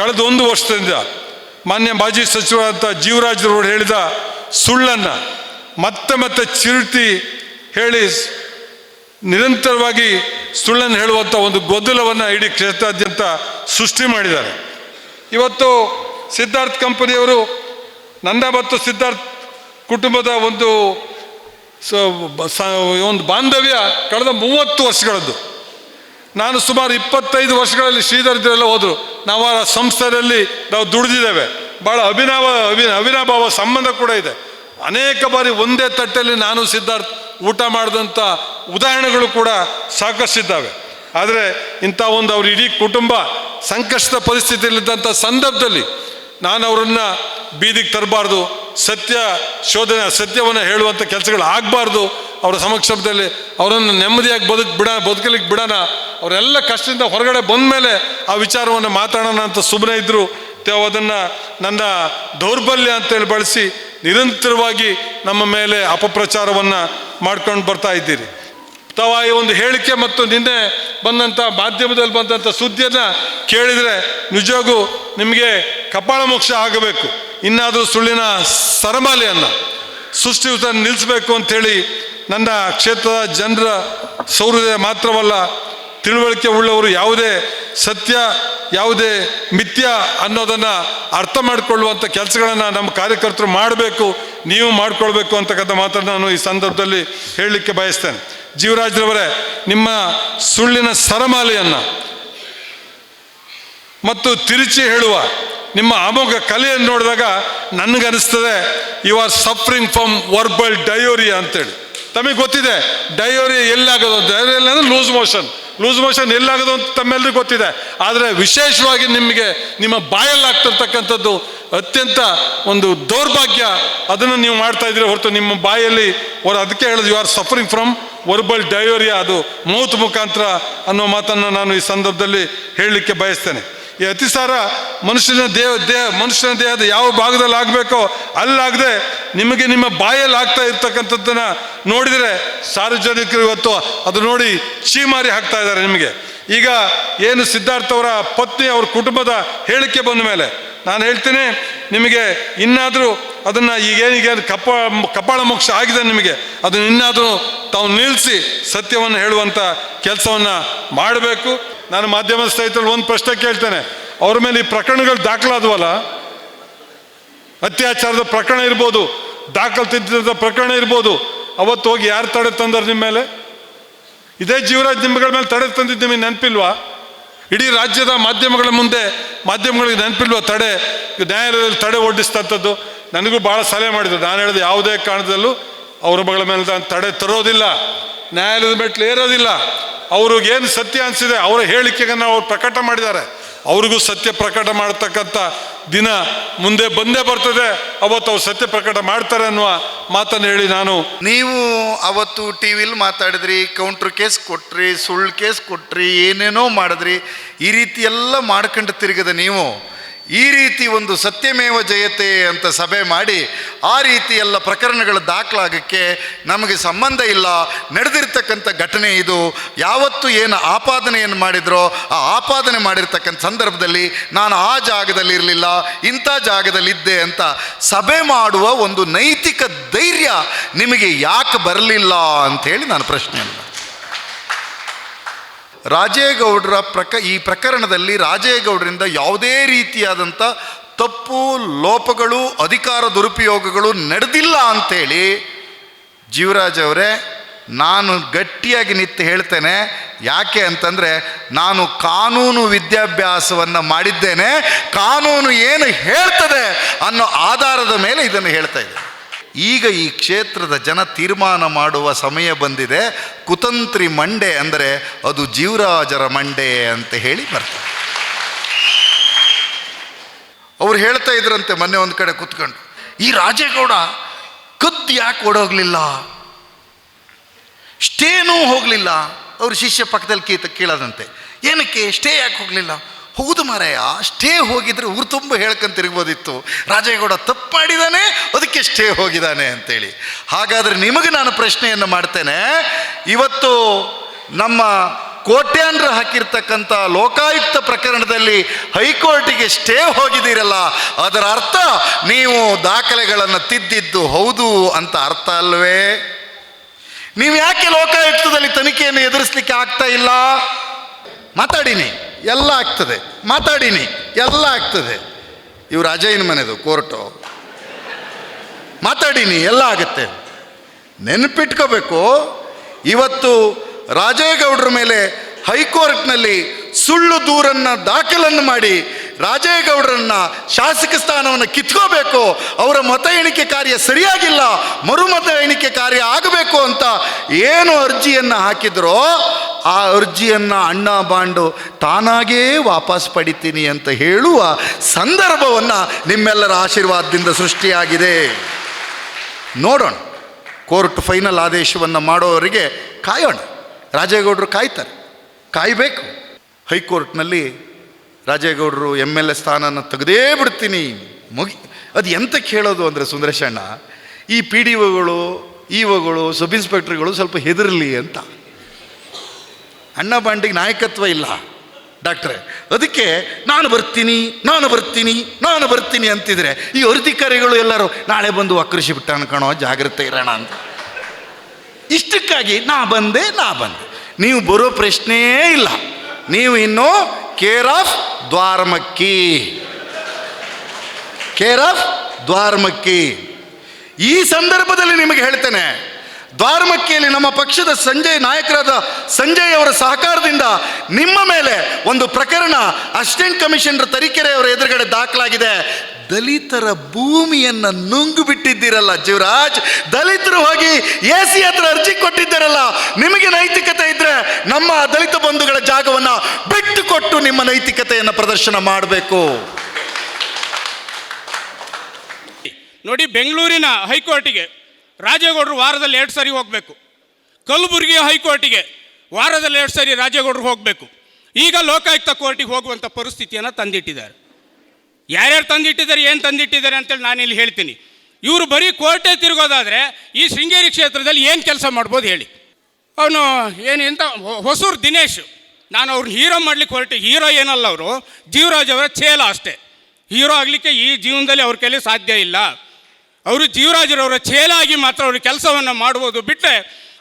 ಕಳೆದ ಒಂದು ವರ್ಷದಿಂದ ಮಾನ್ಯ ಮಾಜಿ ಸಚಿವರಾದಂಥ ಜೀವರಾಜ್ರವರು ಹೇಳಿದ ಸುಳ್ಳನ್ನು ಮತ್ತೆ ಮತ್ತೆ ಚಿರುತಿ ಹೇಳಿ ನಿರಂತರವಾಗಿ ಸುಳ್ಳನ್ನು ಹೇಳುವಂಥ ಒಂದು ಗೊಂದಲವನ್ನು ಇಡೀ ಕ್ಷೇತ್ರಾದ್ಯಂತ ಸೃಷ್ಟಿ ಮಾಡಿದ್ದಾರೆ. ಇವತ್ತು ಸಿದ್ಧಾರ್ಥ್ ಕಂಪನಿಯವರು ನನ್ನ ಮತ್ತು ಸಿದ್ಧಾರ್ಥ್ ಕುಟುಂಬದ ಒಂದು ಒಂದು ಬಾಂಧವ್ಯ ಕಳೆದ ಮೂವತ್ತು ವರ್ಷಗಳದ್ದು. ನಾನು ಸುಮಾರು ಇಪ್ಪತ್ತೈದು ವರ್ಷಗಳಲ್ಲಿ ಶ್ರೀಧರಿದ್ರೆಲ್ಲ ಹೋದರು. ನಾವು ಆ ಸಂಸ್ಥೆಯಲ್ಲಿ ನಾವು ದುಡಿದಿದ್ದೇವೆ. ಭಾಳ ಅಭಿನವ, ಅಭಿ ಅವಿನಾಭಾವ ಸಂಬಂಧ ಕೂಡ ಇದೆ. ಅನೇಕ ಬಾರಿ ಒಂದೇ ತಟ್ಟೆಯಲ್ಲಿ ನಾನು ಸಿದ್ಧಾರ್ಥ ಊಟ ಮಾಡಿದಂಥ ಉದಾಹರಣೆಗಳು ಕೂಡ ಸಾಕಷ್ಟಿದ್ದಾವೆ. ಆದರೆ ಇಂಥ ಒಂದು ಅವ್ರ ಇಡೀ ಕುಟುಂಬ ಸಂಕಷ್ಟದ ಪರಿಸ್ಥಿತಿಯಲ್ಲಿದ್ದಂಥ ಸಂದರ್ಭದಲ್ಲಿ ನಾನು ಅವರನ್ನು ಬೀದಿಗೆ ತರಬಾರ್ದು, ಸತ್ಯ ಶೋಧನೆ, ಸತ್ಯವನ್ನು ಹೇಳುವಂಥ ಕೆಲಸಗಳು ಆಗಬಾರ್ದು. ಅವರ ಸಮಕ್ಷಮದಲ್ಲಿ ಅವರನ್ನು ನೆಮ್ಮದಿಯಾಗಿ ಬದುಕು ಬಿಡ ಬದುಕಲಿಕ್ಕೆ ಬಿಡೋಣ. ಅವರೆಲ್ಲ ಕಷ್ಟದಿಂದ ಹೊರಗಡೆ ಬಂದ ಮೇಲೆ ಆ ವಿಚಾರವನ್ನು ಮಾತಾಡೋಣ ಅಂತ ಸುಮ್ಮನೆ ಇದ್ದರು ತಾವು ಅದನ್ನು ನನ್ನ ದೌರ್ಬಲ್ಯ ಅಂತೇಳಿ ಬಳಸಿ ನಿರಂತರವಾಗಿ ನಮ್ಮ ಮೇಲೆ ಅಪಪ್ರಚಾರವನ್ನು ಮಾಡ್ಕೊಂಡು ಬರ್ತಾ ಇದ್ದೀರಿ. ತಾವು ಈ ಒಂದು ಹೇಳಿಕೆ ಮತ್ತು ನಿನ್ನೆ ಬಂದಂಥ ಮಾಧ್ಯಮದಲ್ಲಿ ಬಂದಂಥ ಸುದ್ದಿಯನ್ನು ಕೇಳಿದರೆ ನಿಜವಾಗೂ ನಿಮಗೆ ಕಪಾಳಮೋಕ್ಷ ಆಗಬೇಕು. ಇನ್ನಾದರೂ ಸುಳ್ಳಿನ ಸರಮಾಲೆಯನ್ನು ಸೃಷ್ಟಿಯುತ ನಿಲ್ಲಿಸಬೇಕು ಅಂಥೇಳಿ ನನ್ನ ಕ್ಷೇತ್ರದ ಜನರ ಸೌಹೃದಯ ಮಾತ್ರವಲ್ಲ, ತಿಳುವಳಿಕೆ ಉಳ್ಳವರು ಯಾವುದೇ ಸತ್ಯ, ಯಾವುದೇ ಮಿಥ್ಯ ಅನ್ನೋದನ್ನು ಅರ್ಥ ಮಾಡಿಕೊಳ್ಳುವಂಥ ಕೆಲಸಗಳನ್ನು ನಮ್ಮ ಕಾರ್ಯಕರ್ತರು ಮಾಡಬೇಕು, ನೀವು ಮಾಡಿಕೊಳ್ಬೇಕು ಅಂತಕ್ಕಂಥ ಮಾತ್ರ ನಾನು ಈ ಸಂದರ್ಭದಲ್ಲಿ ಹೇಳಲಿಕ್ಕೆ ಬಯಸ್ತೇನೆ. ಜೀವರಾಜ್ರವರೇ, ನಿಮ್ಮ ಸುಳ್ಳಿನ ಸರಮಾಲೆಯನ್ನು ಮತ್ತು ತಿರುಚಿ ಹೇಳುವ ನಿಮ್ಮ ಅಮೋಘ ಕಲೆಯನ್ನು ನೋಡಿದಾಗ ನನಗನ್ನಿಸ್ತದೆ you are suffering from verbal diarrhoea ಅಂತೇಳಿ. ತಮಗೆ ಗೊತ್ತಿದೆ ಡಯೋರಿಯಾ ಎಲ್ಲಾಗೋದು ಡಯೋರಿಯಾ ಅಂದರೆ ಲೂಸ್ ಮೋಷನ್ ಲೂಸ್ ಮೋಷನ್ ಎಲ್ಲಾಗೋದು ಅಂತ ತಮ್ಮೆಲ್ಲರಿಗೂ ಗೊತ್ತಿದೆ. ಆದರೆ ವಿಶೇಷವಾಗಿ ನಿಮಗೆ ನಿಮ್ಮ ಬಾಯಲ್ಲಿ ಆಗ್ತಿರ್ತಕ್ಕಂಥದ್ದು ಅತ್ಯಂತ ಒಂದು ದೌರ್ಭಾಗ್ಯ. ಅದನ್ನು ನೀವು ಮಾಡ್ತಾ ಇದ್ರೆ ಹೊರತು ನಿಮ್ಮ ಬಾಯಲ್ಲಿ ಅವರು ಅದಕ್ಕೆ ಹೇಳೋದು you are suffering from verbal diarrhoea ಅದು ಮೌತ್ ಮುಖಾಂತರ ಅನ್ನೋ ಮಾತನ್ನು ನಾನು ಈ ಸಂದರ್ಭದಲ್ಲಿ ಹೇಳಲಿಕ್ಕೆ ಬಯಸ್ತೇನೆ. ಈ ಅತಿಸಾರ ಮನುಷ್ಯನ ದೇಹ ದೇಹ, ಮನುಷ್ಯನ ದೇಹದ ಯಾವ ಭಾಗದಲ್ಲಿ ಆಗಬೇಕೋ ಅಲ್ಲಾಗದೆ ನಿಮಗೆ ನಿಮ್ಮ ಬಾಯಲ್ಲಿ ಆಗ್ತಾ ಇರ್ತಕ್ಕಂಥದ್ದನ್ನು ನೋಡಿದರೆ ಸಾರ್ವಜನಿಕರು ಇವತ್ತು ಅದು ನೋಡಿ ಚೀಮಾರಿ ಹಾಕ್ತಾ ಇದ್ದಾರೆ ನಿಮಗೆ. ಈಗ ಏನು ಸಿದ್ಧಾರ್ಥ ಅವರ ಪತ್ನಿ ಅವ್ರ ಕುಟುಂಬದ ಹೇಳಿಕೆ ಬಂದ ಮೇಲೆ ನಾನು ಹೇಳ್ತೀನಿ ನಿಮಗೆ ಇನ್ನಾದರೂ ಅದನ್ನು ಈಗೇನಿಗೆ ಕಪ್ಪ, ಕಪಾಳ ಮೋಕ್ಷ ಆಗಿದೆ ನಿಮಗೆ, ಅದನ್ನು ಇನ್ನಾದರೂ ತಾವು ನಿಲ್ಲಿಸಿ ಸತ್ಯವನ್ನು ಹೇಳುವಂಥ ಕೆಲಸವನ್ನು ಮಾಡಬೇಕು. ನಾನು ಮಾಧ್ಯಮ ಸ್ನೇಹಿತರಲ್ಲಿ ಒಂದು ಪ್ರಶ್ನೆ ಕೇಳ್ತೇನೆ. ಅವ್ರ ಮೇಲೆ ಈ ಪ್ರಕರಣಗಳು ದಾಖಲಾದವಲ್ಲ? ಅತ್ಯಾಚಾರದ ಪ್ರಕರಣ ಇರ್ಬೋದು, ದಾಖಲು ತಿದ್ದ ಪ್ರಕರಣ ಇರ್ಬೋದು, ಅವತ್ತು ಹೋಗಿ ಯಾರು ತಡೆ ತಂದರು ನಿಮ್ಮ ಮೇಲೆ? ಇದೇ ಜೀವರಾಜ್ ನಿಮ್ಮಗಳ ಮೇಲೆ ತಡೆ ತಂದಿದ್ದು ನಿಮಗೆ ನೆನಪಿಲ್ವಾ? ಇಡೀ ರಾಜ್ಯದ ಮಾಧ್ಯಮಗಳ ಮುಂದೆ ಮಾಧ್ಯಮಗಳಿಗೆ ನೆನಪಿಲ್ವಾ ತಡೆ? ನ್ಯಾಯಾಲಯದಲ್ಲಿ ತಡೆ ಒಡ್ಡಿಸ್ತಂಥದ್ದು ನನಗೂ ಭಾಳ ಸಲಹೆ ಮಾಡಿದ್ರು ನಾನು ಹೇಳಿದೆ ಯಾವುದೇ ಕಾರಣದಲ್ಲೂ ಅವರ ಮಗಳ ಮೇಲೆ ನಾನು ತಡೆ ತರೋದಿಲ್ಲ. ನ್ಯಾಯಾಲಯದ ಮೆಟ್ಲು ಏರೋದಿಲ್ಲ. ಅವ್ರಿಗೇನು ಸತ್ಯ ಅನಿಸಿದೆ ಅವರ ಹೇಳಿಕೆಯನ್ನು ಅವ್ರು ಪ್ರಕಟ ಮಾಡಿದ್ದಾರೆ. ಅವ್ರಿಗೂ ಸತ್ಯ ಪ್ರಕಟ ಮಾಡತಕ್ಕಂಥ ದಿನ ಮುಂದೆ ಬಂದೇ ಬರ್ತದೆ. ಅವತ್ತು ಅವ್ರು ಸತ್ಯ ಪ್ರಕಟ ಮಾಡ್ತಾರೆ ಅನ್ನುವ ಮಾತನ್ನು ಹೇಳಿ ನಾನು ನೀವು ಅವತ್ತು ಟಿ ವಿಲಿ ಮಾತಾಡಿದ್ರಿ ಕೌಂಟ್ರ್ ಕೇಸ್ ಕೊಟ್ರಿ, ಸುಳ್ಳು ಕೇಸ್ ಕೊಟ್ರಿ, ಏನೇನೋ ಮಾಡಿದ್ರಿ, ಈ ರೀತಿ ಎಲ್ಲ ಮಾಡ್ಕೊಂಡು ತಿರುಗದ ನೀವು. ಈ ರೀತಿ ಒಂದು ಸತ್ಯಮೇವ ಜಯತೆ ಅಂತ ಸಭೆ ಮಾಡಿ ಆ ರೀತಿ ಎಲ್ಲ ಪ್ರಕರಣಗಳು ದಾಖಲಾಗಕ್ಕೆ ನಮಗೆ ಸಂಬಂಧ ಇಲ್ಲ ನಡೆದಿರ್ತಕ್ಕಂಥ ಘಟನೆ ಇದು ಯಾವತ್ತು ಏನು ಆಪಾದನೆಯನ್ನು ಮಾಡಿದ್ರೋ ಆ ಆಪಾದನೆ ಮಾಡಿರ್ತಕ್ಕಂಥ ಸಂದರ್ಭದಲ್ಲಿ ನಾನು ಆ ಜಾಗದಲ್ಲಿ ಇರಲಿಲ್ಲ, ಇಂಥ ಜಾಗದಲ್ಲಿದ್ದೆ ಅಂತ ಸಭೆ ಮಾಡುವ ಒಂದು ನೈತಿಕ ಧೈರ್ಯ ನಿಮಗೆ ಯಾಕೆ ಬರಲಿಲ್ಲ ಅಂಥೇಳಿ ನಾನು ಪ್ರಶ್ನೆಯನ್ನು. ರಾಜೇಗೌಡರ ಪ್ರಕ, ಈ ಪ್ರಕರಣದಲ್ಲಿ ರಾಜೇಗೌಡರಿಂದ ಯಾವುದೇ ರೀತಿಯಾದಂಥ ತಪ್ಪು ಲೋಪಗಳು, ಅಧಿಕಾರ ದುರುಪಯೋಗಗಳು ನಡೆದಿಲ್ಲ ಅಂಥೇಳಿ ಜೀವರಾಜ್ ಅವರೇ, ನಾನು ಗಟ್ಟಿಯಾಗಿ ನಿಂತು ಹೇಳ್ತೇನೆ. ಯಾಕೆ ಅಂತಂದರೆ, ನಾನು ಕಾನೂನು ವಿದ್ಯಾಭ್ಯಾಸವನ್ನು ಮಾಡಿದ್ದೇನೆ. ಕಾನೂನು ಏನು ಹೇಳ್ತದೆ ಅನ್ನೋ ಆಧಾರದ ಮೇಲೆ ಇದನ್ನು ಹೇಳ್ತಾ ಇದ್ದೇನೆ. ಈಗ ಈ ಕ್ಷೇತ್ರದ ಜನ ತೀರ್ಮಾನ ಮಾಡುವ ಸಮಯ ಬಂದಿದೆ. ಕುತಂತ್ರಿ ಮಂಡೆ ಅಂದರೆ ಅದು ಜೀವರಾಜರ ಮಂಡೆ ಅಂತ ಹೇಳಿ ಬರ್ತಾರೆ. ಅವ್ರು ಹೇಳ್ತಾ ಇದ್ರಂತೆ ಮೊನ್ನೆ ಒಂದು ಕಡೆ ಕೂತ್ಕೊಂಡು, ಈ ರಾಜೇಗೌಡ ಕದ್ದು ಯಾಕೆ ಓಡೋಗ್ಲಿಲ್ಲ? ಸ್ಟೇನೂ ಹೋಗಲಿಲ್ಲ. ಅವ್ರ ಶಿಷ್ಯ ಪಕ್ಕದಲ್ಲಿ ಕೀತ ಕೇಳೋದಂತೆ. ಏನಕ್ಕೆ? ಸ್ಟೇ ಯಾಕೆ ಹೋಗಲಿಲ್ಲ? ಹೌದು ಮಾರಾಯ, ಸ್ಟೇ ಹೋಗಿದ್ರೆ ಊರು ತುಂಬ ಹೇಳ್ಕೊಂಡು ತಿರುಗ್ಬೋದಿತ್ತು. ರಾಜೇಗೌಡ ತಪ್ಪಾಡಿದಾನೆ, ಅದಕ್ಕೆ ಸ್ಟೇ ಹೋಗಿದ್ದಾನೆ ಅಂತೇಳಿ. ಹಾಗಾದರೆ ನಿಮಗೆ ನಾನು ಪ್ರಶ್ನೆಯನ್ನು ಮಾಡ್ತೇನೆ, ಇವತ್ತು ನಮ್ಮ ಕೋಟ್ಯಾನ್ರ ಹಾಕಿರ್ತಕ್ಕಂಥ ಲೋಕಾಯುಕ್ತ ಪ್ರಕರಣದಲ್ಲಿ ಹೈಕೋರ್ಟಿಗೆ ಸ್ಟೇ ಹೋಗಿದ್ದೀರಲ್ಲ, ಅದರ ಅರ್ಥ ನೀವು ದಾಖಲೆಗಳನ್ನು ತಿದ್ದಿದ್ದು ಹೌದು ಅಂತ ಅರ್ಥ ಅಲ್ವೇ? ನೀವು ಯಾಕೆ ಲೋಕಾಯುಕ್ತದಲ್ಲಿ ತನಿಖೆಯನ್ನು ಎದುರಿಸಲಿಕ್ಕೆ ಆಗ್ತಾ ಇಲ್ಲ? ಮಾತಾಡಿನಿ. ಎಲ್ಲ ಆಗ್ತದೆ. ಮಾತಾಡಿನಿ. ಎಲ್ಲ ಆಗ್ತದೆ. ಇವ್ರು ಅಜಯನ ಮನೆದು, ಕೋರ್ಟು. ಮಾತಾಡಿನಿ, ಎಲ್ಲ ಆಗುತ್ತೆ. ನೆನಪಿಟ್ಕೋಬೇಕು. ಇವತ್ತು ರಾಜೇಗೌಡರ ಮೇಲೆ ಹೈಕೋರ್ಟ್ನಲ್ಲಿ ಸುಳ್ಳು ದೂರನ್ನು ದಾಖಲನ್ನು ಮಾಡಿ ರಾಜೇಗೌಡರನ್ನ ಶಾಸಕ ಸ್ಥಾನವನ್ನು ಕಿತ್ಕೋಬೇಕು. ಅವರ ಮತ ಎಣಿಕೆ ಕಾರ್ಯ ಸರಿಯಾಗಿಲ್ಲ. ಮರು ಮತ ಎಣಿಕೆ ಕಾರ್ಯ ಆಗಬೇಕು ಅಂತ ಏನು ಅರ್ಜಿಯನ್ನು ಹಾಕಿದ್ರೋ ಆ ಅರ್ಜಿಯನ್ನು ಅಣ್ಣ ಬಾಂಡು ತಾನಾಗೇ ವಾಪಸ್ ಪಡಿತೀನಿ ಅಂತ ಹೇಳುವ ಸಂದರ್ಭವನ್ನು ನಿಮ್ಮೆಲ್ಲರ ಆಶೀರ್ವಾದದಿಂದ ಸೃಷ್ಟಿಯಾಗಿದೆ. ನೋಡೋಣ. ಕೋರ್ಟ್ ಫೈನಲ್ ಆದೇಶವನ್ನು ಮಾಡೋವರಿಗೆ ಕಾಯೋಣ. ರಾಜೇಗೌಡರು ಕಾಯ್ತಾರೆ. ಕಾಯಬೇಕು. ಹೈಕೋರ್ಟ್ನಲ್ಲಿ ರಾಜೇಗೌಡರು ಎಂ ಎಲ್ ಎ ಸ್ಥಾನನ ತೆಗೆದೇ ಬಿಡ್ತೀನಿ. ಮುಗಿ, ಅದು ಎಂತಕ್ಕೆ ಹೇಳೋದು ಅಂದರೆ ಸುಂದರೇಶಣ್ಣ, ಈ ಪಿ ಡಿ ಒಗಳು ಇ ಒಗಳು, ಸಬ್ ಇನ್ಸ್ಪೆಕ್ಟರ್ಗಳು ಸ್ವಲ್ಪ ಹೆದರಲಿ ಅಂತ. ಅಣ್ಣ ಬಾಂಡಿಗೆ ನಾಯಕತ್ವ ಇಲ್ಲ. ಡಾಕ್ಟ್ರೆ, ಅದಕ್ಕೆ ನಾನು ಬರ್ತೀನಿ ನಾನು ಬರ್ತೀನಿ ನಾನು ಬರ್ತೀನಿ ಅಂತಿದ್ರೆ ಈ ಅಧಿಕಾರಿಗಳು ಎಲ್ಲರೂ, ನಾಳೆ ಬಂದು ವಕೃಷಿ ಬಿಟ್ಟ ಅನ್ಕೋಣೋ ಜಾಗ್ರತೆ ಇರೋಣ ಅಂತ. ಇಷ್ಟಕ್ಕಾಗಿ ನಾ ಬಂದೆ ನಾ ಬಂದೆ. ನೀವು ಬರೋ ಪ್ರಶ್ನೆಯೇ ಇಲ್ಲ. ನೀವು ಇನ್ನು care of Dwaramakki. Care of Dwaramakki. ಈ ಸಂದರ್ಭದಲ್ಲಿ ನಿಮಗೆ ಹೇಳ್ತೇನೆ ದ್ವಾರಮಕ್ಕಿಯಲ್ಲಿ ನಮ್ಮ ಪಕ್ಷದ ಸಂಜಯ್ ನಾಯಕರಾದ ಸಂಜಯ್ ಅವರ ಸಹಕಾರದಿಂದ ನಿಮ್ಮ ಮೇಲೆ ಒಂದು ಪ್ರಕರಣ ಅಸಿಸ್ಟೆಂಟ್ ಕಮಿಷನರ್ ತರೀಕೆರೆ ಅವರ ಎದುರುಗಡೆ ದಾಖಲಾಗಿದೆ. ದಲಿತರ ಭೂಮಿಯನ್ನ ನುಂಗು ಬಿಟ್ಟಿದ್ದೀರಲ್ಲ ಜೀವರಾಜ್. ದಲಿತರು ಹೋಗಿ ಎ ಸಿ ಹತ್ರ ಅರ್ಜಿ ಕೊಟ್ಟಿದ್ದೀರಲ್ಲ, ನಿಮಗೆ ನೈತಿಕತೆ ಇದ್ರೆ ನಮ್ಮ ದಲಿತ ಬಂಧುಗಳ ಜಾಗವನ್ನ ಬಿಟ್ಟು ಕೊಟ್ಟು ನಿಮ್ಮ ನೈತಿಕತೆಯನ್ನು ಪ್ರದರ್ಶನ ಮಾಡಬೇಕು. ನೋಡಿ ಬೆಂಗಳೂರಿನ ಹೈಕೋರ್ಟಿಗೆ ರಾಜೇಗೌಡರು ವಾರದಲ್ಲಿ ಎರಡು ಸಾರಿ ಹೋಗಬೇಕು. ಕಲಬುರಗಿ ಹೈಕೋರ್ಟಿಗೆ ವಾರದಲ್ಲಿ ಎರಡು ಸಾರಿ ರಾಜೇಗೌಡರು ಹೋಗಬೇಕು. ಈಗ ಲೋಕಾಯುಕ್ತ ಕೋರ್ಟಿಗೆ ಹೋಗುವಂಥ ಪರಿಸ್ಥಿತಿಯನ್ನು ತಂದಿಟ್ಟಿದ್ದಾರೆ. ಯಾರ್ಯಾರು ತಂದಿಟ್ಟಿದ್ದಾರೆ, ಏನು ತಂದಿಟ್ಟಿದ್ದಾರೆ ಅಂತೇಳಿ ನಾನಿಲ್ಲಿ ಹೇಳ್ತೀನಿ. ಇವರು ಬರೀ ಕೋರ್ಟೇ ತಿರುಗೋದಾದರೆ ಈ ಶೃಂಗೇರಿ ಕ್ಷೇತ್ರದಲ್ಲಿ ಏನು ಕೆಲಸ ಮಾಡ್ಬೋದು ಹೇಳಿ. ಅವನು ಏನು ಎಂತ ಹೊಸೂರು ದಿನೇಶ್, ನಾನು ಅವ್ರನ್ನ ಹೀರೋ ಮಾಡ್ಲಿಕ್ಕೆ ಹೊರಟು, ಹೀರೋ ಏನಲ್ಲ ಅವರು, ಜೀವರಾಜ್ ಅವರ ಚೇಲ ಅಷ್ಟೇ. ಹೀರೋ ಆಗಲಿಕ್ಕೆ ಈ ಜೀವನದಲ್ಲಿ ಅವ್ರ ಕೈಲಿ ಸಾಧ್ಯ ಇಲ್ಲ. ಅವರು ಜೀವರಾಜರವರ ಚೇಲಾಗಿ ಮಾತ್ರ ಅವರು ಕೆಲಸವನ್ನು ಮಾಡ್ಬೋದು. ಬಿಟ್ಟರೆ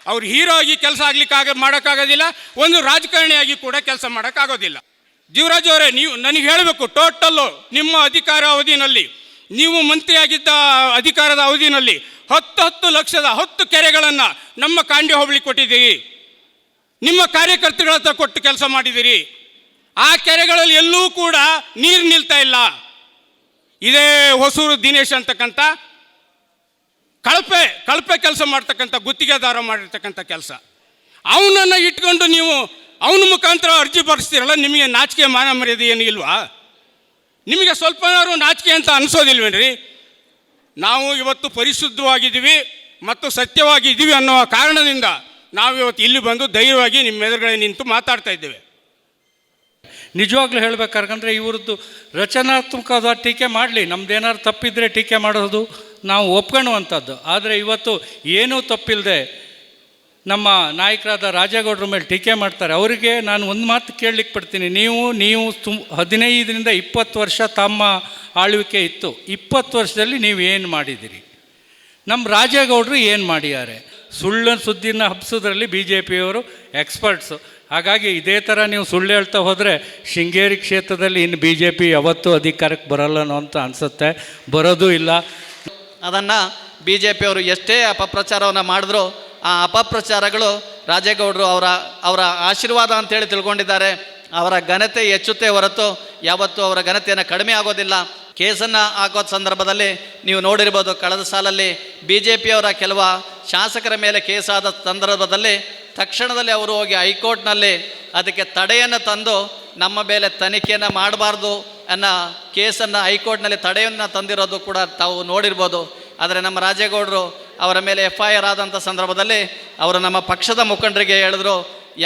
ಅವ್ರು ಹೀರೋ ಆಗಿ ಕೆಲಸ ಆಗ್ಲಿಕ್ಕಾಗ ಮಾಡೋಕ್ಕಾಗೋದಿಲ್ಲ, ಒಂದು ರಾಜಕಾರಣಿಯಾಗಿ ಕೂಡ ಕೆಲಸ ಮಾಡೋಕ್ಕಾಗೋದಿಲ್ಲ. ಜೀವರಾಜ್ ಅವರೇ, ನೀವು, ನನಗೆ ಹೇಳಬೇಕು, ಟೋಟಲ್ಲು ನಿಮ್ಮ ಅಧಿಕಾರ ಅವಧಿನಲ್ಲಿ, ನೀವು ಮಂತ್ರಿಯಾಗಿದ್ದ ಅಧಿಕಾರದ ಅವಧಿನಲ್ಲಿ ಹತ್ತು ಹತ್ತು ಲಕ್ಷದ ಹತ್ತು ಕೆರೆಗಳನ್ನು ನಮ್ಮ ಕಾಂಡಿ ಹೋಬಳಿ ಕೊಟ್ಟಿದ್ದೀರಿ. ನಿಮ್ಮ ಕಾರ್ಯಕರ್ತರುಗಳ ಹತ್ರ ಕೊಟ್ಟು ಕೆಲಸ ಮಾಡಿದ್ದೀರಿ. ಆ ಕೆರೆಗಳಲ್ಲಿ ಎಲ್ಲೂ ಕೂಡ ನೀರು ನಿಲ್ತಾ ಇಲ್ಲ. ಇದೇ ಹೊಸೂರು ದಿನೇಶ್ ಅಂತಕ್ಕಂಥ ಕಳಪೆ ಕಳಪೆ ಕೆಲಸ ಮಾಡ್ತಕ್ಕಂಥ ಗುತ್ತಿಗೆದಾರ ಮಾಡಿರ್ತಕ್ಕಂಥ ಕೆಲಸ. ಅವನನ್ನು ಇಟ್ಕೊಂಡು ನೀವು ಅವನ ಮುಖಾಂತರ ಅರ್ಜಿ ಬರೆಸ್ತೀರಲ್ಲ, ನಿಮಗೆ ನಾಚಿಕೆ ಮಾನ ಮರ್ಯಾದೆ ಏನು ಇಲ್ವಾ? ನಿಮಗೆ ಸ್ವಲ್ಪನಾದ್ರು ನಾಚಿಕೆ ಅಂತ ಅನಿಸೋದಿಲ್ವೇನ್ರಿ? ನಾವು ಇವತ್ತು ಪರಿಶುದ್ಧವಾಗಿದ್ದೀವಿ ಮತ್ತು ಸತ್ಯವಾಗಿದ್ದೀವಿ ಅನ್ನೋ ಕಾರಣದಿಂದ ನಾವು ಇವತ್ತು ಇಲ್ಲಿ ಬಂದು ಧೈರ್ಯವಾಗಿ ನಿಮ್ಮ ಎದುರುಗಡೆ ನಿಂತು ಮಾತಾಡ್ತಾ ಇದ್ದೇವೆ. ನಿಜವಾಗ್ಲೂ ಹೇಳ್ಬೇಕಾದ್ರೆ ಇವ್ರದ್ದು ರಚನಾತ್ಮಕವಾದ ಟೀಕೆ ಮಾಡಲಿ, ನಮ್ದೇನಾದ್ರು ತಪ್ಪಿದ್ರೆ ಟೀಕೆ ಮಾಡೋದು ನಾವು ಒಪ್ಕೊಳ್ಳುವಂಥದ್ದು. ಆದರೆ ಇವತ್ತು ಏನೂ ತಪ್ಪಿಲ್ಲದೆ ನಮ್ಮ ನಾಯಕರಾದ ರಾಜೇಗೌಡರ ಮೇಲೆ ಟೀಕೆ ಮಾಡ್ತಾರೆ. ಅವರಿಗೆ ನಾನು ಒಂದು ಮಾತು ಕೇಳಲಿಕ್ಕೆ ಪಡ್ತೀನಿ ನೀವು ನೀವು ತುಂ ಹದಿನೈದರಿಂದ ಇಪ್ಪತ್ತು ವರ್ಷ ತಮ್ಮ ಆಳ್ವಿಕೆ ಇತ್ತು. ಇಪ್ಪತ್ತು ವರ್ಷದಲ್ಲಿ ನೀವು ಏನು ಮಾಡಿದ್ದೀರಿ? ನಮ್ಮ ರಾಜೇಗೌಡರು ಏನು ಮಾಡಿದ್ದಾರೆ? ಸುಳ್ಳು ಸುದ್ದಿನ ಹಬ್ಸೋದ್ರಲ್ಲಿ ಬಿ ಜೆ ಪಿಯವರು ಎಕ್ಸ್ಪರ್ಟ್ಸು. ಹಾಗಾಗಿ ಇದೇ ಥರ ನೀವು ಸುಳ್ಳು ಹೇಳ್ತಾ ಹೋದರೆ ಶೃಂಗೇರಿ ಕ್ಷೇತ್ರದಲ್ಲಿ ಇನ್ನು ಬಿ ಜೆ ಪಿ ಯಾವತ್ತೂ ಅಧಿಕಾರಕ್ಕೆ ಬರಲ್ಲನೋ ಅಂತ ಅನಿಸುತ್ತೆ. ಬರೋದೂ ಇಲ್ಲ. ಅದನ್ನು ಬಿ ಜೆ ಪಿಯವರು ಎಷ್ಟೇ ಅಪಪ್ರಚಾರವನ್ನು ಮಾಡಿದ್ರು ಆ ಅಪಪ್ರಚಾರಗಳು ರಾಜೇಗೌಡರು ಅವರ ಅವರ ಆಶೀರ್ವಾದ ಅಂತೇಳಿ ತಿಳ್ಕೊಂಡಿದ್ದಾರೆ. ಅವರ ಘನತೆ ಹೆಚ್ಚುತ್ತೆ ಹೊರತು ಯಾವತ್ತೂ ಅವರ ಘನತೆಯನ್ನು ಕಡಿಮೆ ಆಗೋದಿಲ್ಲ. ಕೇಸನ್ನು ಹಾಕೋ ಸಂದರ್ಭದಲ್ಲಿ ನೀವು ನೋಡಿರ್ಬೋದು ಕಳೆದ ಸಾಲಲ್ಲಿ ಬಿ ಜೆ ಪಿಯವರ ಕೆಲವ ಶಾಸಕರ ಮೇಲೆ ಕೇಸಾದ ಸಂದರ್ಭದಲ್ಲಿ ತಕ್ಷಣದಲ್ಲಿ ಅವರು ಹೋಗಿ ಹೈಕೋರ್ಟ್ನಲ್ಲಿ ಅದಕ್ಕೆ ತಡೆಯನ್ನು ತಂದು ನಮ್ಮ ಮೇಲೆ ತನಿಖೆಯನ್ನು ಮಾಡಬಾರ್ದು ಅನ್ನೋ ಕೇಸನ್ನು ಹೈಕೋರ್ಟ್ನಲ್ಲಿ ತಡೆಯನ್ನು ತಂದಿರೋದು ಕೂಡ ತಾವು ನೋಡಿರ್ಬೋದು. ಆದರೆ ನಮ್ಮ ರಾಜೇಗೌಡರು ಅವರ ಮೇಲೆ ಎಫ್ ಐ ಆರ್ ಆದಂಥ ಸಂದರ್ಭದಲ್ಲಿ ಅವರು ನಮ್ಮ ಪಕ್ಷದ ಮುಖಂಡರಿಗೆ ಹೇಳಿದ್ರು,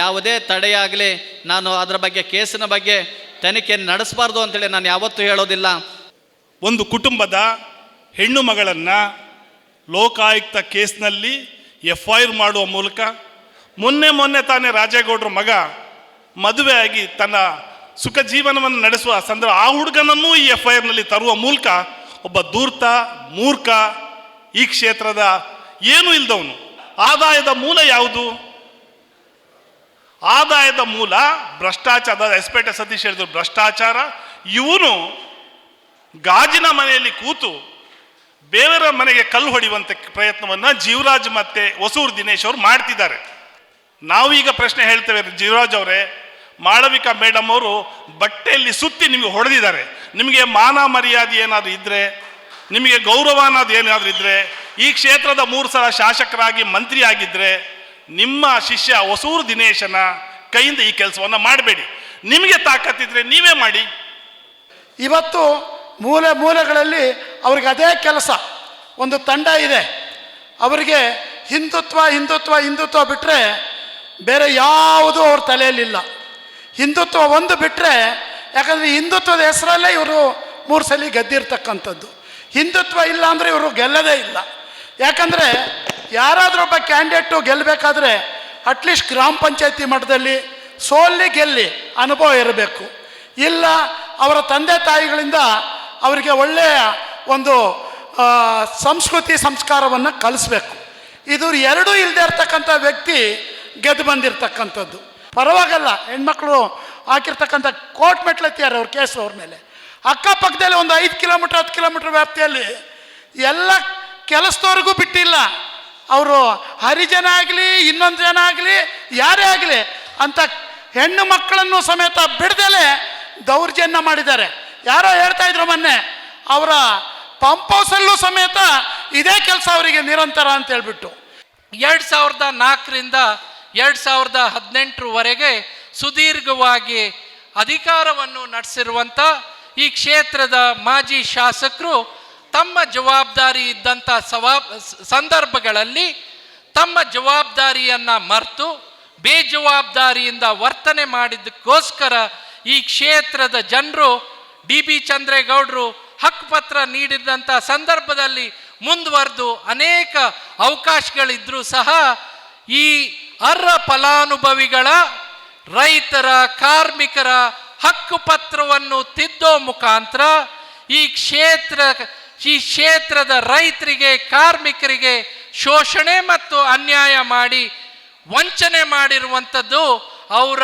ಯಾವುದೇ ತಡೆಯಾಗಲಿ ನಾನು ಅದರ ಬಗ್ಗೆ ಕೇಸಿನ ಬಗ್ಗೆ ತನಿಖೆ ನಡೆಸಬಾರ್ದು ಅಂತೇಳಿ ನಾನು ಯಾವತ್ತೂ ಹೇಳೋದಿಲ್ಲ. ಒಂದು ಕುಟುಂಬದ ಹೆಣ್ಣು ಮಗಳನ್ನು ಲೋಕಾಯುಕ್ತ ಕೇಸ್ನಲ್ಲಿ ಎಫ್ ಐ ಆರ್ ಮಾಡುವ ಮೂಲಕ ಮೊನ್ನೆ ಮೊನ್ನೆ ತಾನೇ ರಾಜೇಗೌಡರ ಮಗ ಮದುವೆಯಾಗಿ ತನ್ನ ಸುಖ ಜೀವನವನ್ನು ನಡೆಸುವ ಸಂದರ್ಭ ಆ ಹುಡುಗನನ್ನೂ ಈ ಎಫ್ ಐ ಆರ್ನಲ್ಲಿ ತರುವ ಮೂಲಕ ಒಬ್ಬ ದೂರ್ತ ಮೂರ್ಖ ಈ ಕ್ಷೇತ್ರದ ಏನೂ ಇಲ್ದವನು. ಆದಾಯದ ಮೂಲ ಯಾವುದು? ಆದಾಯದ ಮೂಲ ಭ್ರಷ್ಟಾಚಾರ ಎಸ್ಪೇಟೆ ಸತೀಶ್ ಹೇಳಿದ್ರು ಭ್ರಷ್ಟಾಚಾರ. ಇವನು ಗಾಜಿನ ಮನೆಯಲ್ಲಿ ಕೂತು ಬೇರೆಯವರ ಮನೆಗೆ ಕಲ್ಲು ಹೊಡೆಯುವಂಥ ಪ್ರಯತ್ನವನ್ನು ಜೀವರಾಜ್ ಮತ್ತೆ ಹೊಸೂರು ದಿನೇಶ್ ಅವರು ಮಾಡ್ತಿದ್ದಾರೆ. ನಾವೀಗ ಪ್ರಶ್ನೆ ಹೇಳ್ತೇವೆ ಜೀವರಾಜ್ ಅವರೇ, ಮಾಳವಿಕಾ ಮೇಡಮ್ ಅವರು ಬಟ್ಟೆಯಲ್ಲಿ ಸುತ್ತಿ ನಿಮಗೆ ಹೊಡೆದಿದ್ದಾರೆ. ನಿಮಗೆ ಮಾನ ಮರ್ಯಾದೆ ಏನಾದರೂ ಇದ್ದರೆ ನಿಮಗೆ ಗೌರವ ಅನ್ನೋದು ಏನಾದರೂ ಇದ್ದರೆ ಈ ಕ್ಷೇತ್ರದ ಮೂರು ಸಲ ಶಾಸಕರಾಗಿ ಮಂತ್ರಿ ಆಗಿದ್ದರೆ ನಿಮ್ಮ ಶಿಷ್ಯ ಹೊಸೂರು ದಿನೇಶನ ಕೈಯಿಂದ ಈ ಕೆಲಸವನ್ನು ಮಾಡಬೇಡಿ. ನಿಮಗೆ ತಾಕತ್ತಿದ್ರೆ ನೀವೇ ಮಾಡಿ. ಇವತ್ತು ಮೂಲೆ ಮೂಲೆಗಳಲ್ಲಿ ಅವ್ರಿಗೆ ಅದೇ ಕೆಲಸ. ಒಂದು ತಂಡ ಇದೆ. ಅವರಿಗೆ ಹಿಂದುತ್ವ ಹಿಂದುತ್ವ ಹಿಂದುತ್ವ ಬಿಟ್ಟರೆ ಬೇರೆ ಯಾವುದೂ ಅವ್ರ ತಲೆಯಲ್ಲಿಲ್ಲ. ಹಿಂದುತ್ವ ಒಂದು ಬಿಟ್ಟರೆ ಯಾಕಂದರೆ ಹಿಂದುತ್ವದ ಹೆಸರಲ್ಲೇ ಇವರು ಮೂರು ಸಲ ಗೆದ್ದಿರ್ತಕ್ಕಂಥದ್ದು. ಹಿಂದುತ್ವ ಇಲ್ಲ ಅಂದರೆ ಇವರು ಗೆಲ್ಲದೇ ಇಲ್ಲ. ಯಾಕಂದರೆ ಯಾರಾದರೂ ಒಬ್ಬ ಕ್ಯಾಂಡಿಡೇಟು ಗೆಲ್ಲಬೇಕಾದ್ರೆ ಅಟ್ಲೀಸ್ಟ್ ಗ್ರಾಮ ಪಂಚಾಯತಿ ಮಟ್ಟದಲ್ಲಿ ಸೋಲ್ಲಿ ಗೆಲ್ಲಿ ಅನುಭವ ಇರಬೇಕು. ಇಲ್ಲ ಅವರ ತಂದೆ ತಾಯಿಗಳಿಂದ ಅವರಿಗೆ ಒಳ್ಳೆಯ ಒಂದು ಸಂಸ್ಕೃತಿ ಸಂಸ್ಕಾರವನ್ನು ಕಲಿಸ್ಬೇಕು. ಇದು ಎರಡೂ ಇಲ್ಲದೆ ಇರ್ತಕ್ಕಂಥ ವ್ಯಕ್ತಿ ಗೆದ್ದು ಬಂದಿರತಕ್ಕಂಥದ್ದು. ಪರವಾಗಲ್ಲ, ಹೆಣ್ಮಕ್ಳು ಹಾಕಿರ್ತಕ್ಕಂಥ ಕೋರ್ಟ್ ಮೆಟ್ಲತ್ತಿದ್ದಾರೆ ಅವ್ರ ಕೇಸು ಅವ್ರ ಮೇಲೆ. ಅಕ್ಕಪಕ್ಕದಲ್ಲಿ ಒಂದು ಐದು ಕಿಲೋಮೀಟ್ರ್, ಹತ್ತು ಕಿಲೋಮೀಟ್ರ್ ವ್ಯಾಪ್ತಿಯಲ್ಲಿ ಎಲ್ಲ ಕೆಲಸದವ್ರಿಗೂ ಬಿಟ್ಟಿಲ್ಲ. ಅವರು ಹರಿಜನ ಆಗಲಿ, ಇನ್ನೊಂದು ಜನ ಆಗಲಿ, ಯಾರೇ ಆಗಲಿ ಅಂತ ಹೆಣ್ಣು ಮಕ್ಕಳನ್ನು ಸಮೇತ ಬಿಡದಲೇ ದೌರ್ಜನ್ಯ ಮಾಡಿದ್ದಾರೆ. ಯಾರೋ ಹೇಳ್ತಾ ಇದ್ರು ಮೊನ್ನೆ, ಅವರ ಪಂಪ್ ಹೌಸಲ್ಲೂ ಸಮೇತ ಇದೇ ಕೆಲಸ ಅವರಿಗೆ ನಿರಂತರ ಅಂತ ಹೇಳ್ಬಿಟ್ಟು. ಎರಡು ಸಾವಿರದ ನಾಲ್ಕರಿಂದ ಎರಡು ಸಾವಿರದ ಹದಿನೆಂಟರವರೆಗೆ ಸುದೀರ್ಘವಾಗಿ ಅಧಿಕಾರವನ್ನು ನಡೆಸಿರುವಂಥ ಈ ಕ್ಷೇತ್ರದ ಮಾಜಿ ಶಾಸಕರು ತಮ್ಮ ಜವಾಬ್ದಾರಿ ಇದ್ದಂಥ ಸವಾ, ಸಂದರ್ಭಗಳಲ್ಲಿ ತಮ್ಮ ಜವಾಬ್ದಾರಿಯನ್ನು ಮರೆತು ಬೇಜವಾಬ್ದಾರಿಯಿಂದ ವರ್ತನೆ ಮಾಡಿದ್ದಕ್ಕೋಸ್ಕರ ಈ ಕ್ಷೇತ್ರದ ಜನರು ಡಿ ಬಿ ಚಂದ್ರೇಗೌಡರು ಹಕ್ಕುಪತ್ರ ನೀಡಿದಂಥ ಸಂದರ್ಭದಲ್ಲಿ ಮುಂದುವರೆದು ಅನೇಕ ಅವಕಾಶಗಳಿದ್ರೂ ಸಹ ಈ ಅರ್ಹ ಫಲಾನುಭವಿಗಳ ರೈತರ, ಕಾರ್ಮಿಕರ ಹಕ್ಕುಪತ್ರವನ್ನು ತಿದ್ದೋ ಮುಖಾಂತರ ಈ ಕ್ಷೇತ್ರ, ಈ ಕ್ಷೇತ್ರದ ರೈತರಿಗೆ, ಕಾರ್ಮಿಕರಿಗೆ ಶೋಷಣೆ ಮತ್ತು ಅನ್ಯಾಯ ಮಾಡಿ ವಂಚನೆ ಮಾಡಿರುವಂಥದ್ದು ಅವರ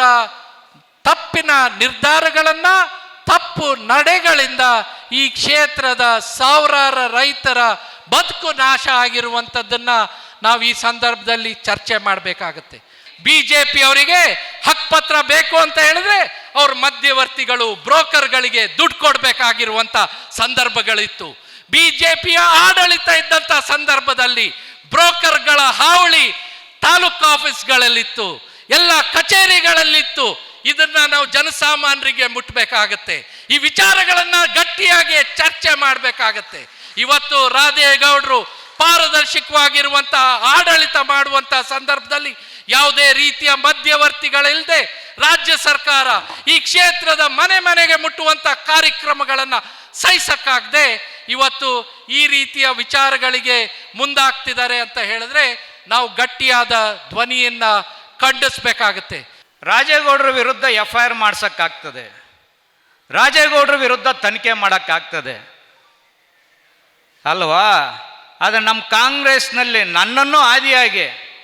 ತಪ್ಪಿನ ನಿರ್ಧಾರಗಳನ್ನು ತಪ್ಪು ನಡೆಗಳಿಂದ ಈ ಕ್ಷೇತ್ರದ ಸಾವಿರಾರು ರೈತರ ಬದುಕು ನಾಶ ಆಗಿರುವಂಥದ್ದನ್ನು ನಾವು ಈ ಸಂದರ್ಭದಲ್ಲಿ ಚರ್ಚೆ ಮಾಡಬೇಕಾಗತ್ತೆ. ಬಿ ಜೆ ಪಿ ಅವರಿಗೆ ಹಕ್ಪತ್ರ ಬೇಕು ಅಂತ ಹೇಳಿದ್ರೆ ಅವ್ರ ಮಧ್ಯವರ್ತಿಗಳು, ಬ್ರೋಕರ್ಗಳಿಗೆ ದುಡ್ಡು ಕೊಡಬೇಕಾಗಿರುವಂಥ ಸಂದರ್ಭಗಳಿತ್ತು. ಬಿ ಜೆ ಪಿಯ ಆಡಳಿತ ಇದ್ದಂಥ ಸಂದರ್ಭದಲ್ಲಿ ಬ್ರೋಕರ್ಗಳ ಹಾವಳಿ ತಾಲೂಕು ಆಫೀಸ್ಗಳಲ್ಲಿತ್ತು, ಎಲ್ಲ ಕಚೇರಿಗಳಲ್ಲಿತ್ತು. ಇದನ್ನ ನಾವು ಜನಸಾಮಾನ್ಯರಿಗೆ ಮುಟ್ಟಬೇಕಾಗತ್ತೆ ಈ ವಿಚಾರಗಳನ್ನ ಗಟ್ಟಿಯಾಗಿ ಚರ್ಚೆ ಮಾಡಬೇಕಾಗತ್ತೆ. ಇವತ್ತು ರಾಧೇಗೌಡರು ಪಾರದರ್ಶಕವಾಗಿರುವಂತಹ ಆಡಳಿತ ಮಾಡುವಂತಹ ಸಂದರ್ಭದಲ್ಲಿ ಯಾವುದೇ ರೀತಿಯ ಮಧ್ಯವರ್ತಿಗಳಿಲ್ಲದೆ ರಾಜ್ಯ ಸರ್ಕಾರ ಈ ಕ್ಷೇತ್ರದ ಮನೆ ಮನೆಗೆ ಮುಟ್ಟುವಂತ ಕಾರ್ಯಕ್ರಮಗಳನ್ನ ಸಹಿಸಕ್ಕಾಗದೆ ಇವತ್ತು ಈ ರೀತಿಯ ವಿಚಾರಗಳಿಗೆ ಮುಂದಾಗ್ತಿದ್ದಾರೆ ಅಂತ ಹೇಳಿದ್ರೆ ನಾವು ಗಟ್ಟಿಯಾದ ಧ್ವನಿಯನ್ನ ಖಂಡಿಸ್ಬೇಕಾಗತ್ತೆ. ರಾಜೇಗೌಡರ ವಿರುದ್ಧ ಎಫ್ ಐ ಆರ್ ಮಾಡ್ಸೋಕ್ಕಾಗ್ತದೆ. ರಾಜೇಗೌಡರ ವಿರುದ್ಧ ತನಿಖೆ ಮಾಡೋಕ್ಕಾಗ್ತದೆ. ಅಲ್ವಾ? ಆದರೆ ನಮ್ಮ ಕಾಂಗ್ರೆಸ್ನಲ್ಲಿ ನನ್ನನ್ನು ಆದಿಯಾಗಿ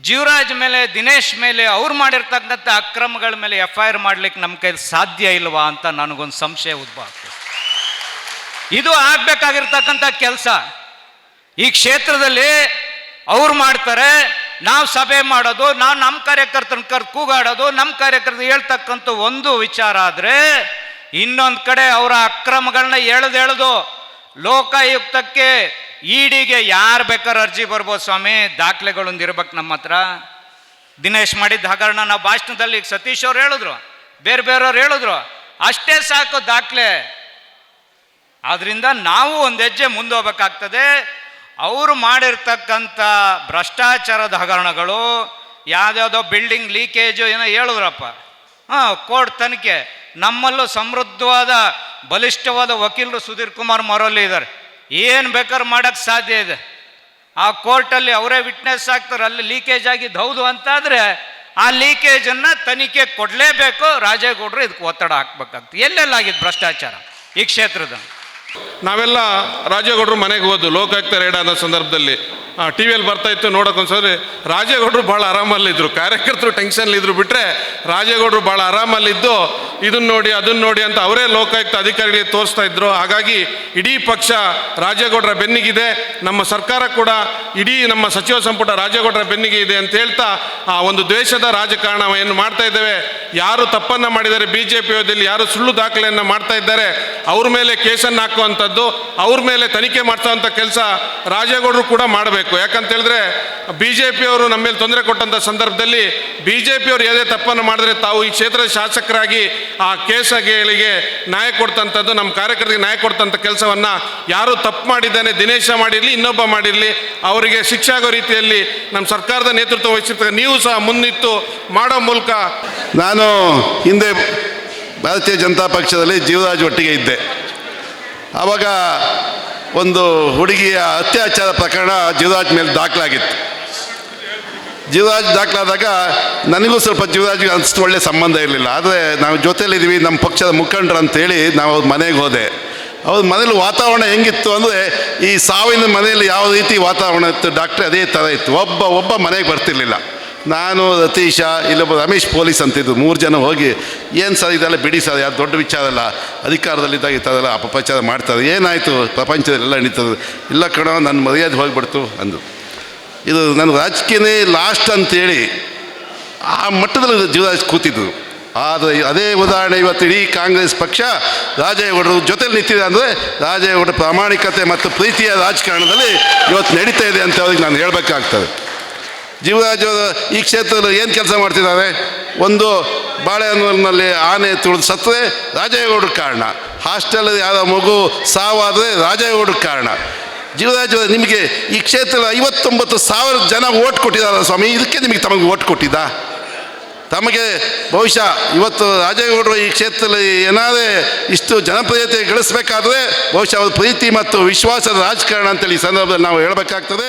ಜೀವರಾಜ್ ಮೇಲೆ, ದಿನೇಶ್ ಮೇಲೆ, ಅವ್ರು ಮಾಡಿರ್ತಕ್ಕಂಥ ಅಕ್ರಮಗಳ ಮೇಲೆ ಎಫ್ ಐ ಆರ್ ಮಾಡ್ಲಿಕ್ಕೆ ನಮ್ಮ ಕೈ ಸಾಧ್ಯ ಇಲ್ವಾ ಅಂತ ನನಗೊಂದು ಸಂಶಯ ಉದ್ಭವ ಇದು ಆಗಬೇಕಾಗಿರ್ತಕ್ಕಂಥ ಕೆಲಸ. ಈ ಕ್ಷೇತ್ರದಲ್ಲಿ ಅವ್ರು ಮಾಡ್ತಾರೆ ನಾವು ಸಭೆ ಮಾಡೋದು, ನಾವು ನಮ್ಮ ಕಾರ್ಯಕರ್ತನ ಕರ್, ಕೂಗಾಡೋದು ನಮ್ಮ ಕಾರ್ಯಕರ್ತರು ಹೇಳ್ತಕ್ಕಂಥ ಒಂದು ವಿಚಾರ ಆದರೆ, ಇನ್ನೊಂದು ಕಡೆ ಅವರ ಅಕ್ರಮಗಳನ್ನ ಎಳೆದು ಎಳೆದು ಲೋಕಾಯುಕ್ತಕ್ಕೆ ಇಡಿಗೆ ಯಾರು ಬೇಕಾದ್ರೆ ಅರ್ಜಿ ಬರ್ಬೋದು ಸ್ವಾಮಿ? ದಾಖಲೆಗಳೊಂದು ಇರ್ಬೇಕು ನಮ್ಮ ಹತ್ರ. ದಿನೇಶ್ ಮಾಡಿದ್ದ ಹಗರಣ ನಾವು ಭಾಷಣದಲ್ಲಿ ಈಗ ಸತೀಶ್ ಅವ್ರು ಹೇಳಿದ್ರು, ಬೇರೆ ಬೇರೆಯವ್ರು ಹೇಳಿದ್ರು, ಅಷ್ಟೇ ಸಾಕು ದಾಖಲೆ. ಆದ್ರಿಂದ ನಾವು ಒಂದು ಹೆಜ್ಜೆ ಮುಂದೆ ಹೋಗ್ಬೇಕಾಗ್ತದೆ. ಅವರು ಮಾಡಿರ್ತಕ್ಕಂಥ ಭ್ರಷ್ಟಾಚಾರದ ಹಗರಣಗಳು ಯಾವುದ್ಯಾವುದೋ ಬಿಲ್ಡಿಂಗ್ ಲೀಕೇಜು ಏನೋ ಹೇಳಿದ್ರಪ್ಪ. ಹಾಂ, ಕೋರ್ಟ್ ತನಿಖೆ. ನಮ್ಮಲ್ಲೂ ಸಮೃದ್ಧವಾದ, ಬಲಿಷ್ಠವಾದ ವಕೀಲರು ಸುಧೀರ್ ಕುಮಾರ್ ಮರೋಲ್ಲಿ ಇದ್ದಾರೆ ಏನು ಬೇಕಾದ್ರೂ ಮಾಡೋಕ್ಕೆ ಸಾಧ್ಯ ಇದೆ. ಆ ಕೋರ್ಟಲ್ಲಿ ಅವರೇ ವಿಟ್ನೆಸ್ ಆಗ್ತಾರೆ, ಅಲ್ಲಿ ಲೀಕೇಜ್ ಆಗಿದ್ದು ಹೌದು ಅಂತಾದರೆ ಆ ಲೀಕೇಜನ್ನು ತನಿಖೆ ಕೊಡಲೇಬೇಕು, ರಾಜೇಗೌಡರು ಇದಕ್ಕೆ ಒತ್ತಡ ಹಾಕ್ಬೇಕಾಗ್ತದೆ. ಎಲ್ಲೆಲ್ಲಾಗಿದ್ದು ಭ್ರಷ್ಟಾಚಾರ ಈ ಕ್ಷೇತ್ರದ ನಾವೆಲ್ಲ ರಾಜೇಗೌಡರು ಮನೆಗೆ ಹೋದ್ವು ಲೋಕಾಯುಕ್ತ ರೇಡ ಅನ್ನೋ ಸಂದರ್ಭದಲ್ಲಿ. ಟಿ ವಿಯಲ್ಲಿ ಬರ್ತಾ ಇತ್ತು, ನೋಡೋಕೆ ಒಂದ್ಸರಿ ರಾಜೇಗೌಡರು ಭಾಳ ಆರಾಮಲ್ಲಿದ್ದರು ಕಾರ್ಯಕರ್ತರು ಟೆನ್ಷನ್ಲಿದ್ರು ಬಿಟ್ಟರೆ ರಾಜೇಗೌಡರು ಭಾಳ ಆರಾಮಲ್ಲಿದ್ದು ಇದನ್ನ ನೋಡಿ ಅದನ್ನ ನೋಡಿ ಅಂತ ಅವರೇ ಲೋಕಾಯುಕ್ತ ಅಧಿಕಾರಿಗಳಿಗೆ ತೋರಿಸ್ತಾ ಇದ್ರು. ಹಾಗಾಗಿ ಇಡೀ ಪಕ್ಷ ರಾಜೇಗೌಡರ ಬೆನ್ನಿಗಿದೆ. ನಮ್ಮ ಸರ್ಕಾರ ಕೂಡ ಇಡೀ ನಮ್ಮ ಸಚಿವ ಸಂಪುಟ ರಾಜೇಗೌಡರ ಬೆನ್ನಿಗೆ ಇದೆ ಅಂತ ಹೇಳ್ತಾ ಆ ಒಂದು ದ್ವೇಷದ ರಾಜಕಾರಣ ಏನು ಮಾಡ್ತಾ ಇದ್ದೇವೆ. ಯಾರು ತಪ್ಪನ್ನು ಮಾಡಿದ್ದಾರೆ ಬಿ ಜೆ ಪಿ ಯಾರು ಸುಳ್ಳು ದಾಖಲೆಯನ್ನು ಮಾಡ್ತಾ ಇದ್ದಾರೆ, ಅವ್ರ ಮೇಲೆ ಕೇಸನ್ನು ಹಾಕುವಂಥದ್ದು ಅವ್ರ ಮೇಲೆ ತನಿಖೆ ಅಂತ ಕೆಲಸ ರಾಜೇಗೌಡರು ಕೂಡ ಮಾಡಬೇಕು. ಯಾಕಂತ ಹೇಳಿದ್ರೆ ಬಿ ಜೆ ಪಿಯವರು ನಮ್ಮ ಮೇಲೆ ತೊಂದರೆ ಕೊಟ್ಟಂಥ ಸಂದರ್ಭದಲ್ಲಿ ಬಿ ಜೆ ಪಿಯವರು ಯಾವುದೇ ತಪ್ಪನ್ನು ಮಾಡಿದ್ರೆ ತಾವು ಈ ಕ್ಷೇತ್ರದ ಶಾಸಕರಾಗಿ ಆ ಕೇಸಗಳಿಗೆ ನ್ಯಾಯ ಕೊಡ್ತಂಥದ್ದು, ನಮ್ಮ ಕಾರ್ಯಕರ್ತರಿಗೆ ನ್ಯಾಯ ಕೊಡ್ತಂಥ ಕೆಲಸವನ್ನು ಯಾರು ತಪ್ಪು ಮಾಡಿದ್ದಾನೆ, ದಿನೇಶ ಮಾಡಿರಲಿ, ಇನ್ನೊಬ್ಬ ಮಾಡಿರಲಿ, ಅವರಿಗೆ ಶಿಕ್ಷೆ ಆಗೋ ರೀತಿಯಲ್ಲಿ ನಮ್ಮ ಸರ್ಕಾರದ ನೇತೃತ್ವ ವಹಿಸಿರ್ತಕ್ಕ ನೀವು ಸಹ ಮುನ್ನಿತ್ತು ಮಾಡೋ ಮೂಲಕ ನಾನು ಹಿಂದೆ ಭಾರತೀಯ ಜನತಾ ಪಕ್ಷದಲ್ಲಿ ಜೀವರಾಜ್ ಒಟ್ಟಿಗೆ ಇದ್ದೆ. ಆವಾಗ ಒಂದು ಹುಡುಗಿಯ ಅತ್ಯಾಚಾರ ಪ್ರಕರಣ ಜೀವರಾಜ್ ಮೇಲೆ ದಾಖಲಾಗಿತ್ತು. ಜೀವರಾಜ್ ದಾಖಲಾದಾಗ ನನಗೂ ಸ್ವಲ್ಪ ಜೀವರಾಜ್ಗೆ ಅನಿಸ್ತು, ಒಳ್ಳೆ ಸಂಬಂಧ ಇರಲಿಲ್ಲ. ಆದರೆ ನಾವು ಜೊತೆಯಲ್ಲಿದ್ದೀವಿ, ನಮ್ಮ ಪಕ್ಷದ ಮುಖಂಡರು ಅಂತೇಳಿ ನಾವು ಅವ್ರ ಮನೆಗೆ ಹೋದೆ. ಅವ್ರ ಮನೇಲಿ ವಾತಾವರಣ ಹೆಂಗಿತ್ತು ಅಂದರೆ ಈ ಸಾವಿನ ಮನೆಯಲ್ಲಿ ಯಾವ ರೀತಿ ವಾತಾವರಣ ಇತ್ತು, ಡಾಕ್ಟ್ರೆ ಅದೇ ಥರ ಇತ್ತು. ಒಬ್ಬ ಒಬ್ಬ ಮನೆಗೆ ಬರ್ತಿರ್ಲಿಲ್ಲ. ನಾನು ರತೀಶ ಇಲ್ಲೊಬ್ಬ ರಮೇಶ್ ಪೊಲೀಸ್ ಅಂತಿದ್ದು. ಮೂರು ಜನ ಹೋಗಿ, ಏನು ಸರ್ ಇದೆಲ್ಲ ಬಿಡಿ ಸರ್, ಯಾರು ದೊಡ್ಡ ವಿಚಾರ ಅಲ್ಲ. ಅಧಿಕಾರದಲ್ಲಿದ್ದಾಗ ಎಲ್ಲ ಅಪಪ್ರಚಾರ ಮಾಡ್ತಾರೆ. ಏನಾಯಿತು? ಪ್ರಪಂಚದಲ್ಲೆಲ್ಲ ನಡೀತದೆ. ಇಲ್ಲ ಕಣೋ ನನ್ನ ಮರ್ಯಾದೆ ಹೋಗಿಬಿಡ್ತು ಅಂದು. ಇದು ನನ್ನ ರಾಜಕೀಯನೇ ಲಾಸ್ಟ್ ಅಂತೇಳಿ ಆ ಮಟ್ಟದಲ್ಲಿ ಜೀವರಾಜ್ ಕೂತಿದ್ದು. ಆದರೆ ಅದೇ ಉದಾಹರಣೆ ಇವತ್ತು ಇಡೀ ಕಾಂಗ್ರೆಸ್ ಪಕ್ಷ ರಾಜೇಗೌಡರು ಜೊತೆಲಿ ನಿಂತಿದೆ ಅಂದರೆ ರಾಜೇಗೌಡರ ಪ್ರಾಮಾಣಿಕತೆ ಮತ್ತು ಪ್ರೀತಿಯ ರಾಜಕಾರಣದಲ್ಲಿ ಇವತ್ತು ನಡೀತಾ ಇದೆ ಅಂತ ಅವ್ರಿಗೆ ನಾನು ಹೇಳಬೇಕಾಗ್ತದೆ. ಜೀವರಾಜ್ ಈ ಕ್ಷೇತ್ರದಲ್ಲಿ ಏನು ಕೆಲಸ ಮಾಡ್ತಿದ್ದಾರೆ? ಒಂದು ಬಾಳೆಹೊನ್ನೂರಿನಲ್ಲಿ ಆನೆ ತುಳಿದು ಸತ್ತರೆ ರಾಜೇಗೌಡರ ಕಾರಣ. ಹಾಸ್ಟೆಲ್ ಯಾರೋ ಮಗು ಸಾವಾದರೆ ರಾಜೇಗೌಡರ ಕಾರಣ. ಜೀವರಾಜ ನಿಮಗೆ ಈ ಕ್ಷೇತ್ರದಲ್ಲಿ ಐವತ್ತೊಂಬತ್ತು ಸಾವಿರ ಜನ ಓಟ್ ಕೊಟ್ಟಿದ್ದಾರೆ ಸ್ವಾಮಿ. ಇದಕ್ಕೆ ನಿಮಗೆ ತಮಗೆ ಓಟ್ ಕೊಟ್ಟಿದ್ದ? ತಮಗೆ ಬಹುಶಃ ಇವತ್ತು ರಾಜೇಗೌಡರು ಈ ಕ್ಷೇತ್ರದಲ್ಲಿ ಏನಾದರೆ ಇಷ್ಟು ಜನಪ್ರಿಯತೆ ಗಳಿಸಬೇಕಾದ್ರೆ ಬಹುಶಃ ಅವರ ಪ್ರೀತಿ ಮತ್ತು ವಿಶ್ವಾಸದ ರಾಜಕಾರಣ ಅಂತೇಳಿ ಈ ಸಂದರ್ಭದಲ್ಲಿ ನಾವು ಹೇಳಬೇಕಾಗ್ತದೆ.